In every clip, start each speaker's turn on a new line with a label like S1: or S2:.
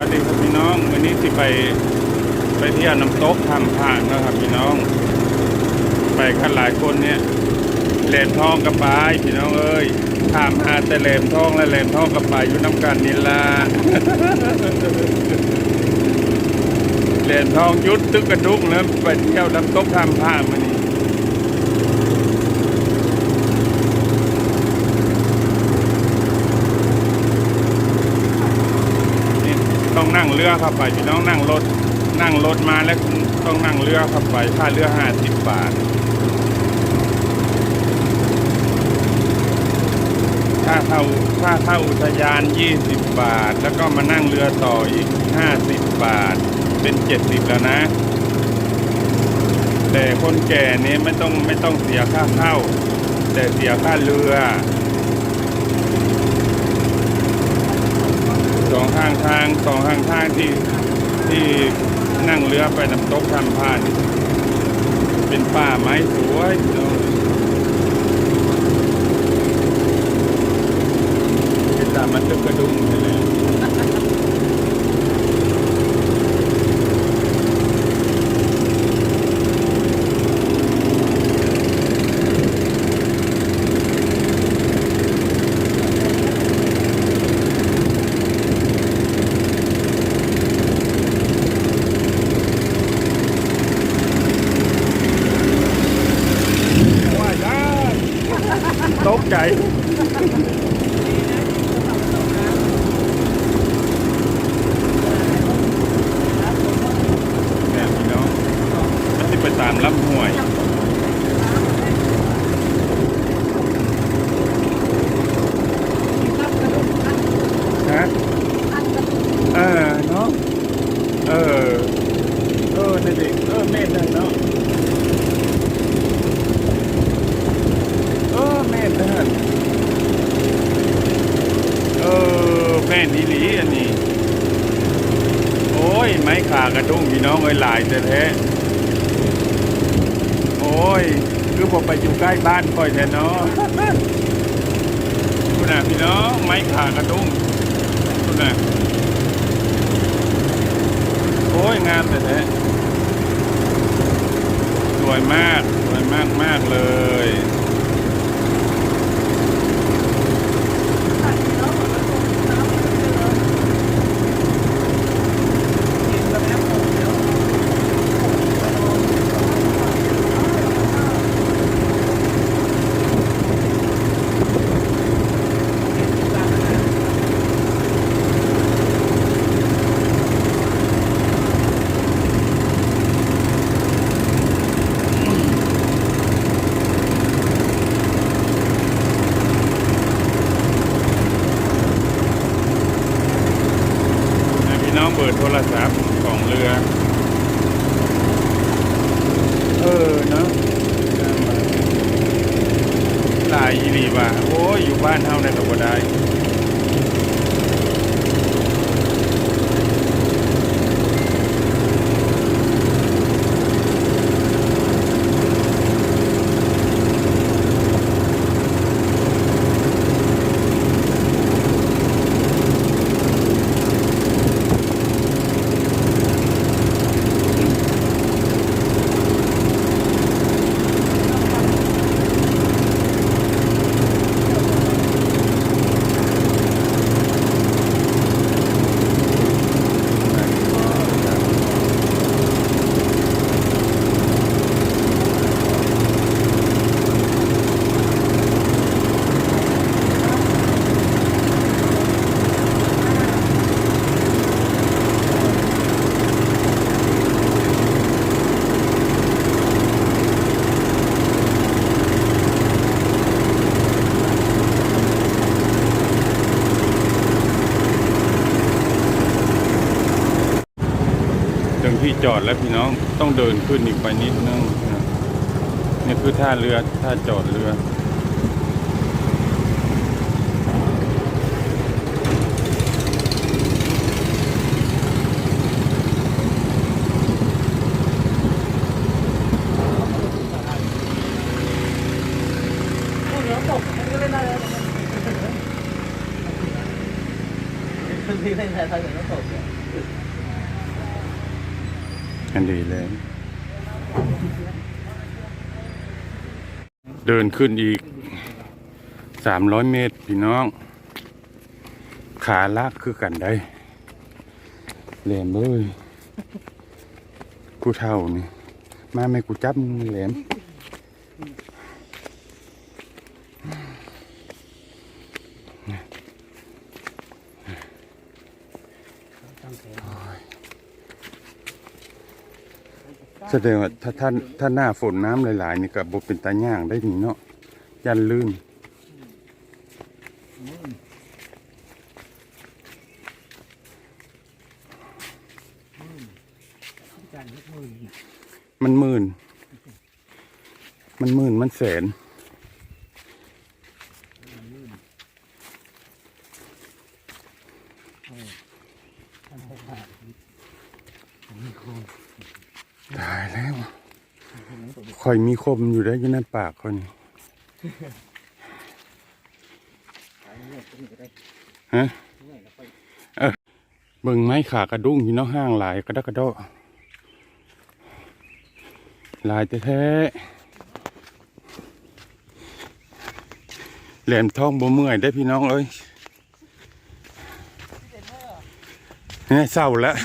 S1: สวัสดีครับพี่น้องวันนี้สิไปไปเที่ยวน้ำตกทำผ่านนะครับพี่น้อง ไปกันหลายคนเนี่ยแหลมทองกับปลายพี่น้องเอ้ยถามหาแต่แหลมทองและแหลมทองกับปลายอยู่น้ำกันนี่ละแหลมทองยุดตึกกระดุกแล้วไปเที่ยวน้ำตกทำผ่านมานต้อ งเรือเข้าไปพี่น้องนั่งรถนั่งรถมาแล้วต้องนั่งเรือเข้าไปค่าเรือห้าสิบบาทค่าเข้าค่าเข้าอุทยาน20บบาท แล้วก็มานั่งเรือต่ออีก50บบาท เป็น70แล้วนะ แต่คนแก่นี้ไม่ต้องไม่ต้องเสียค่าเข้า แต่เสียค่าเรือ สอง ข้างทางสองข้างทางที่ที่นั่งเรือไปน้ำตกทำพาน เป็นป่าไม้สวยเป็นตามันตึกกระดุมเลยว่าได้ตกใจ แม่พี่น้องมันจะไปตามลำห้วย ฮะ เออเนาะเออ เออนี่เดิเออแม่นั่นเนาะเออแม่นั่นเออแม่ดีหลีอันนี้ โอ้ย ไม้ขากระดุ้งพี่น้องเอ้ยหลายแต่แท้โอ้ย คือผมไปอยู่ใกล้บ้านค่อยแท้เนาะคุณน่ะพี่น้องไม้ขากระดุ้งคุณน่ะ อ้ยงามแต่แท้สวยมาก สวยมากมากเลย ให้พี่น้องเปิดโทรศัพท์ของเรือ เออเนาะหลาย อีหลีว่าโอ้ยอยู่บ้านเท่าในตะบ่ได้ จอดแล้วพี่น้องต้องเดินขึ้นอีกไปนิดนึงนี่คือท่าเรือท่าจอดเรือ
S2: พี่เล่นไทยไทยน้ำตกเนี่ย
S1: อันดีเลย เดินขึ้นอีกสามร้อยเมตรพี่น้อง ขาลากคือกันได้แหลมเลยกูเท่านี่มาไม่กูจับแหลม แสดงว่าถ้าท่านถ้าหน้าฝนน้ำหลายๆนี่ก็บเป็นตาย่างได้นี่เนาะยันลื่นมันหมื่น มันหมื่นมันแสนตายแล้ว คอยมีคมอยู่ได้อยันในปากเขานี่ฮะเออเบิ่งไม้ขากระดุ้งพี่น้องห้างหลายกระดักกระโดะหลายแท้ๆแหลมท้องบ่เมื่อยได้อพี่น้องเอ้ยเนี่ยเศร้าแล้ว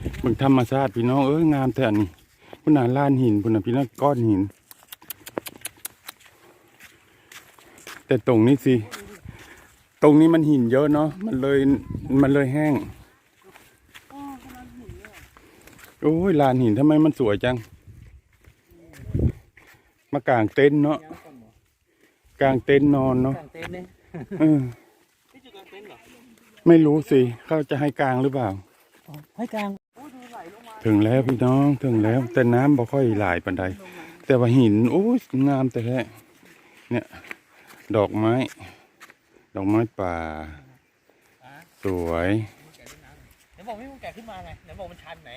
S1: เบิ่ งธรรมชาติพี่น้องเอ้ยงามแต่อันนี้พุ่นน่ะล้านหินพุ่นน่ะพี่น้องก้อนหิน แต่ตรงนี้สิ ตรงนี้มันหินเยอะเนาะมันเลยมันเลยแห้งโอ้ยลานหินทำไมมันสวยจัง มากางเต็นท์เนาะกางเต็นท์นอนเนาะ
S2: กางเต็นท์เนี่ย
S1: เออ
S2: นี่จุดกางเต็นท์เหรอ
S1: ไม่รู้สิเขาจะให้กางหรือเปล่า
S2: อ๋อให้กลาง
S1: ถึงแล้วพี่น้องถึงแล้ว แต่น้ำบ่ค่อยหลายปานใดแต่ว่าหินโอ้ยงามแต่แท้เนี่ย ดอกไม้ ดอกไม้ป่า สวย
S2: ไหนบอกไม่มึงแกะขึ้นมาไงไหนบอกมันชันไหน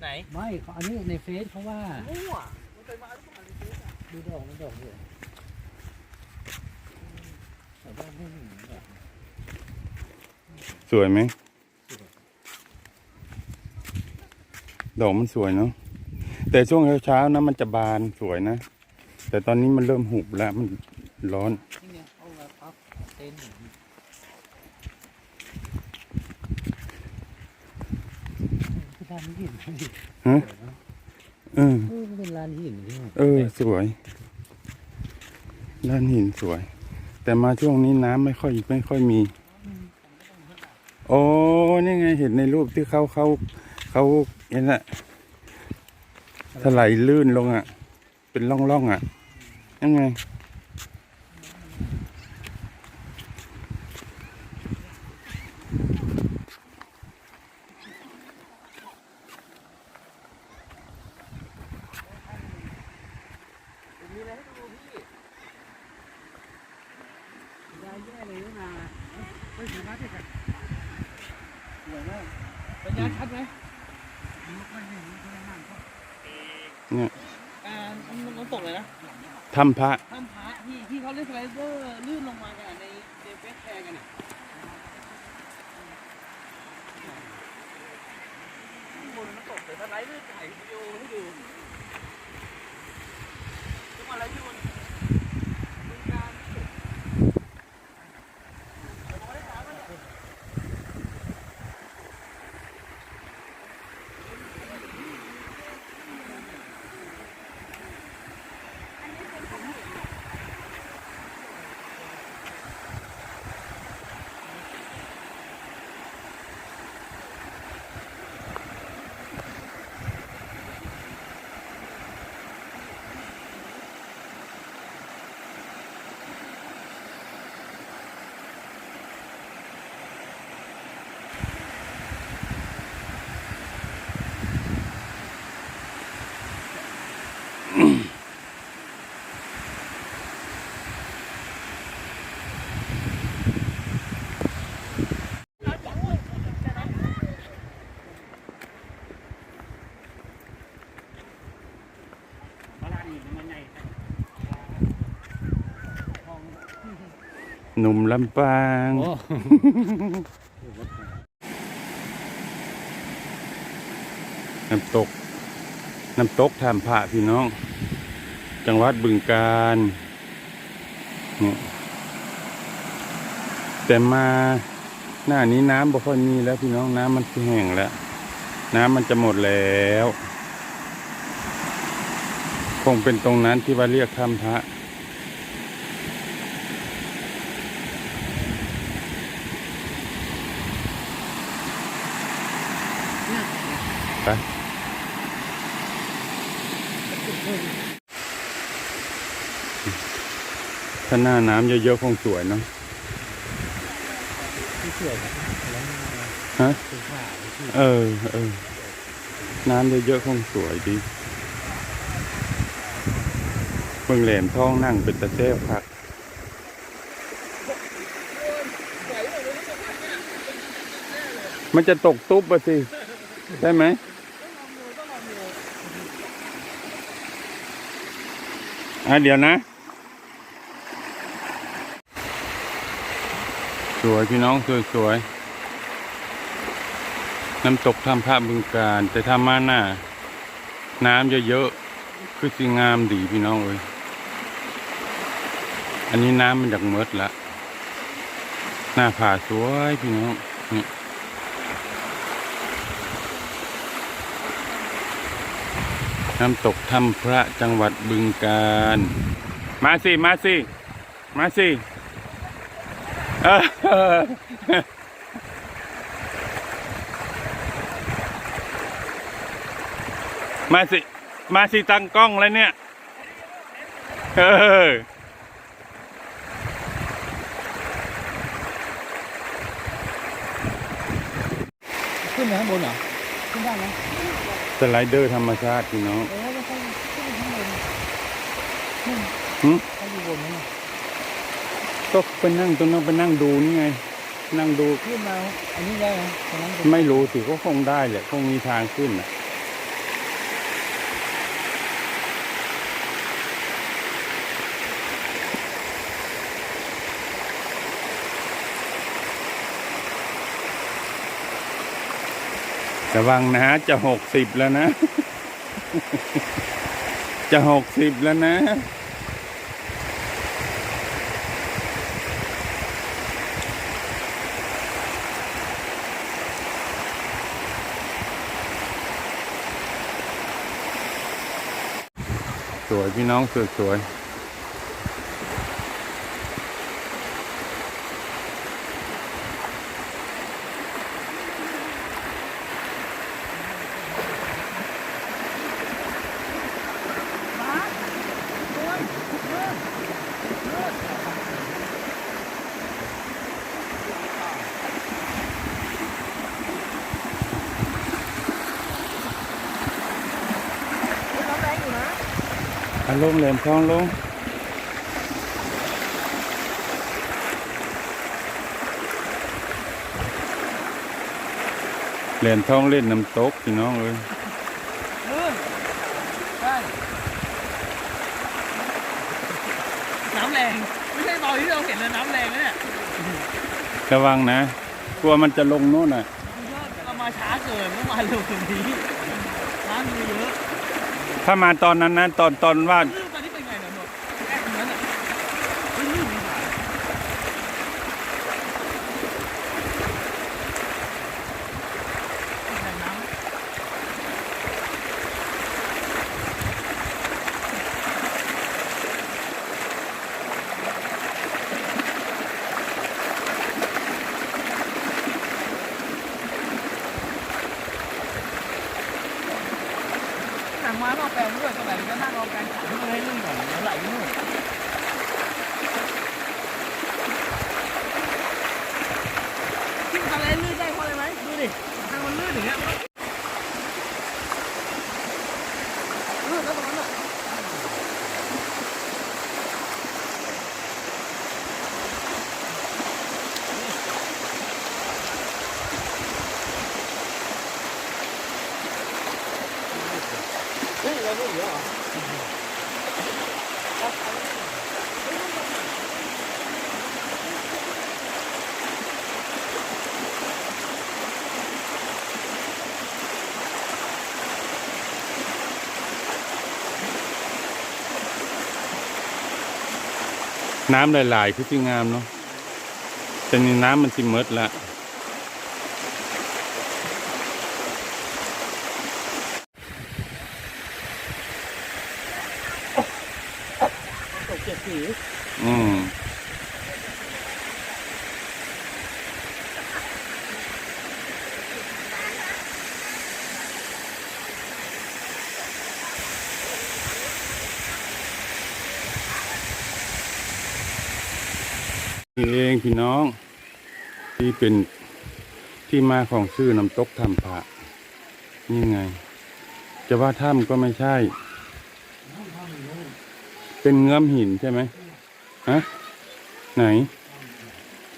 S2: ไหน
S3: ไม่เขาอันนี้ในเฟซเขาว่า
S2: มั่วมันเคยมาหรือเปล่าในเฟซอะ
S3: ดูดอกมันดอกเลยแต่ว่าไม่เห็นดอก
S1: สวยไหม ดอกมันสวยเนาะแต่ช่วงเช้าๆนะมันจะบานสวยนะ แต่ตอนนี้มันเริ่มหุบแล้วมันร้อน
S3: เอานท์คือลานหิน
S1: ฮะเออ
S3: เป็นลานหิน
S1: เออ สวยด้านหินสวย แต่มาช่วงนี้น้ำไม่ค่อยไม่ค่อยมีโอ้นี่ไงเห็นในรูปที่เขาเขาเขา เห็นละถลายลื่นลงอะ เป็นร่องร่องๆอะยังไง
S2: มีอะไรให้ดูพี่
S3: ได้แย่เลยนะไม่ถึงนะที่กันสวยมาก
S2: สัญญาณชัดไหม
S3: ไม่เห็นไม่ได้นั่งก็
S1: เนี่ย
S2: อ่ามันมันตกเลยนะ
S1: ถ้ำพระ
S2: ถ้ำพระที่ที่เขาเล่นสไลเดอร์ลื่นลงมากันอะในในเฟสแชร์กันอะข้างบนน้ำตกแต่สไลด์ลื่นถ่ายวิดีโอให้ดูทุกวันอะไรที่บน ห
S3: นุ่ม
S1: ลำปาง น้ำตก น้ำตกทามพระพี่น้อง จังหวัดบึงการเแต่มาหน้านี้น้ำบ่ค่อยมีแล้วพี่น้องน้ำมันแห้งแล้ว น้ำมันจะหมดแล้ว คงเป็นตรงนั้นที่ว่าเรียกถ้ำพระ ไปถ้าหน้าน้ำเยอะๆคงสวยเนาะ
S3: ที่สวยครับแล้ว
S1: ฮะ
S3: เป็นผ้าที่
S1: เออเออน้ำเยอะๆคงสวยดีเบิ่งแหลมท้องนั่งเป็นตะเซฟพักมันจะตกตุ๊บอะสิ ได้ไหม อะเดี๋ยวนะ สวยพี่น้องสวยสวยน้ำตกทำภาพบึงการ แต่ถ้ามาหน้า น้ำเยอะๆคือสิงามดีพี่น้องเอ้ยอันนี้น้ำมันจากเมิดละหน้าผาสวยพี่น้องนี่ น้ำตกถ้ำพระจังหวัดบึงกาฬมาสิ มาสิ มาสิมาสิ มาสิตั้งกล้องแล้วเนี่ย เออ
S3: ขึ้นไปข้างบนเหรอ ขึ้นได้ไหม
S1: สไลเดอร์ธรรมชาติพี่น้อง
S3: เออไม่ใช่ขึ้นข้างบนนู่น
S1: หึ
S3: เขาอยู่บนนั่นน่ะ
S1: ก็ไปนั่งตรงนั้นไปนั่งดูนี่ไง นั่งดู
S3: ขึ้นมาอันนี้ได้ไหมตรงนั้นเป็น
S1: ไม่รู้สิก็คงได้แหละคงมีทางขึ้นน่ะ ระวังนะจะหกสิบแล้วนะ จะหกสิบแล้วนะ สวยพี่น้องสวยสวยอะ ลงเหลมทองลงเหรียญทองเล่นน้ำตกพี่น้องเอ้ย
S2: ลื่นใช่น้ำแรงไม่ใช่ตอนที่เราเห็นเลยน้ำแรงนะเนี่ย
S1: ระวังนะ กลัวมันจะลงโน่นน่ะ
S2: เรามาช้าเกินเมื่อวานเร็วกว่านี้น้ำมีเยอะ
S1: ถ้ามาตอนนั้นนะตอนตอนว่า
S2: ลื่นตอนนี้เป็นไงเนี่ยหมดแอบตรงนั้นอะไม่ลื่นดีกว่าแข่งน้ำ หนังม้าเราแปลงด้วยตอนไหนก็นั่งเอาแปลงขันขึ้นมาให้ลื่นก่อนแล้วไหลไปนู่นที่มันอะไรลื่นได้เพราะอะไรไหมดูดิทางมันลื่นอย่างเงี้ยลื่นแล้วตรงนั้นอะเฮ้ยเราลื่นเยอะเหรอ
S1: น้ำหลายๆ คือที่งามเนาะแต่นี่น้ำมันสิมดละ
S3: ตกเจ็ดสี
S1: อืม เองพี่น้องที่เป็นที่มาของชื่อน้ำตกทำพระนี่ไง จะว่าถ้ำก็ไม่ใช่ เป็นเงื้อมหินใช่ไหมฮะไหน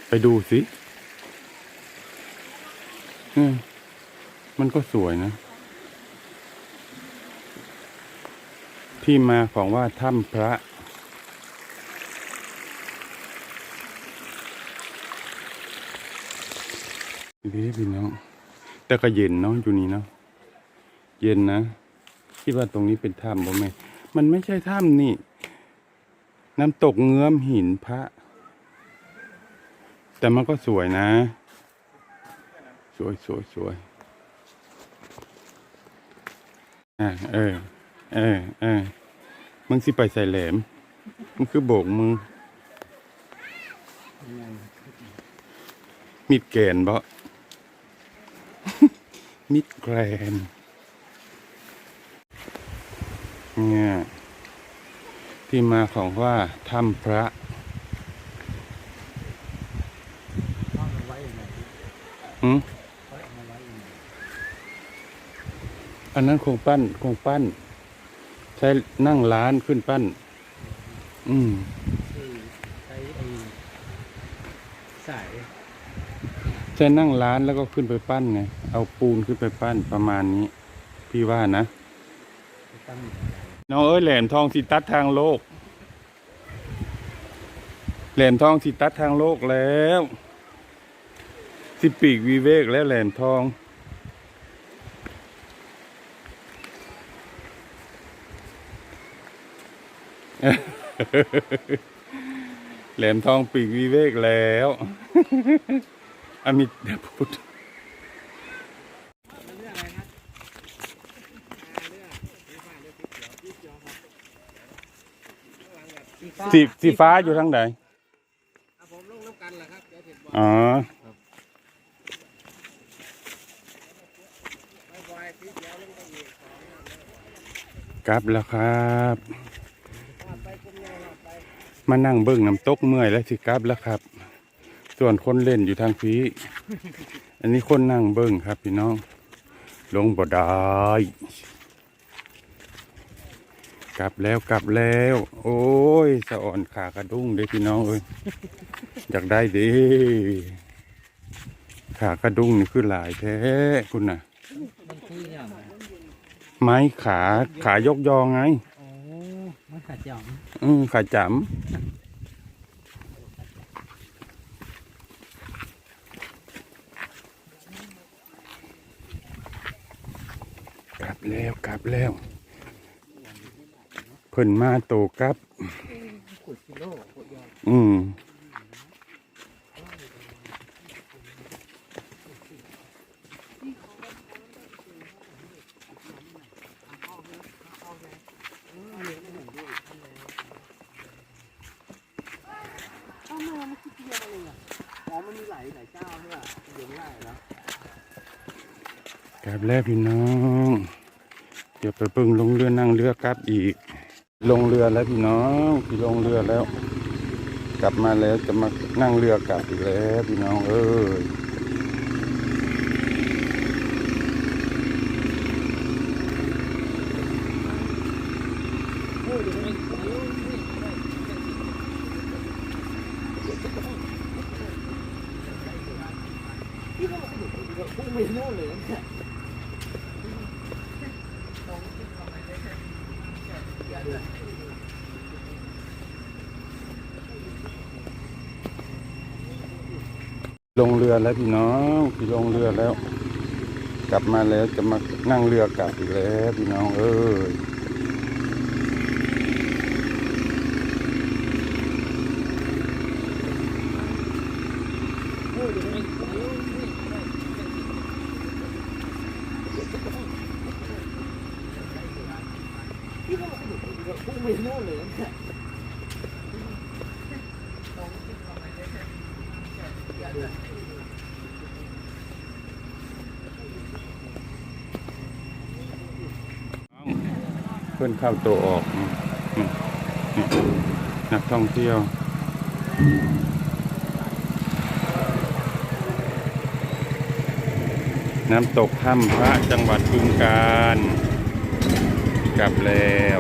S1: ไปดูสิมันก็สวยนะ ที่มาของว่าถ้ำพระ ดีพี่น้องแต่ก็เย็นเนาะอยู่นี่เนาะเย็นนะคิดว่าตรงนี้เป็นถ้ำบ่แม่นมันไม่ใช่ถ้ำนี่ น้ำตกเงื้อมหินพระ แต่มันก็สวยนะ สวยสวยสวยอ่าเออ เออเออมึงสิไปใส่แหลมมึงคือโบกมือ มิดแกนบ่ มิดแกรนเนี่ยที่มาของว่าถ้ำพระ
S3: อื
S1: ม
S3: เขาเอามาไว้ยังไง
S1: อันนั้นคงปั้นคงปั้น ใช้นั่งร้านขึ้นปั้น อืม
S3: ที่ใช้ไอ้สาย
S1: ใช้นั่งร้านแล้วก็ขึ้นไปปั้นไงเอาปูนขึ้นไปปั้นประมาณนี้ พี่ว่านะน้องเอ้ยแหลมทองสิตัดทางโลก แหลมทองสิตัดทางโลกแล้ว สิปีกวีเวกแล้วแหลมทองแหลมทองปีกวีเวกแล้ว อมิตพุทธ
S3: เรื่องอะไรนะเรื่องสีฟ้าองสี
S1: ฟ้าอยู่ทางไหน
S3: อะผมลงน้ำกันเหรอครับเดี๋ยวเห็นบอก
S1: อ๋อ
S3: ไม่บอยสีเขียวลงไปอีกสอง
S1: กลับแล้วครับ
S3: มใหญ่หอดไป
S1: มานั่งเบิ่งน้ำตกเมื่อยแล้วสิกลับแล้วครับ ส่วนคนเล่นอยู่ทางฟีอันนี้คนนั่งเบิ่งครับพี่น้อง ลงบ่ได้กลับแล้วกลับแล้ว โอ้ยสะอ่อนขากระดุ้งเด้พี่น้องเอ้ยอยากได้เดิขากระดุ้งนี่คือหลายแท้คุณน่ะ
S3: มันคืออย่างไร
S1: ไม้ขาขายกยองไง
S3: โอ้มันขัดหย่อม
S1: อืมขาจำ บแล้วกลับแล้ว เพิ่นมาโตกลับ
S3: ขุดกิโลขุดยอด
S1: อืม
S3: อ้าวมันคิดเดียวเองอะอ๋อมันมีหลายหลายเจ้าใช่ป่ะเดี๋ยวไม่ได้แล้ว
S1: กลับแล้วพี่น้อง เดี๋ยวไปเบิ่งลงเรือนั่งเรือกลับอีก ลงเรือแล้วพี่น้องพี่ลงเรือแล้ว กลับมาแล้วจะมานั่งเรือกลับอีกแล้วพี่น้องเอ้ย
S3: พุ่งไปโน่นเลยเนี่ย
S1: ลงเรือแล้วพี่น้องพี่ลงเรือแล้ว กลับมาแล้วจะมานั่งเรือกลับอีกแล้วพี่น้องเอ้ย
S2: พูดอยู่นี่พุ่งไปโน่นเลยเนี่ย
S1: เข้าตัวออกนักท่องเที่ยวน้ำตกถ้ำพระจังหวัดบึงการ กลับแล้ว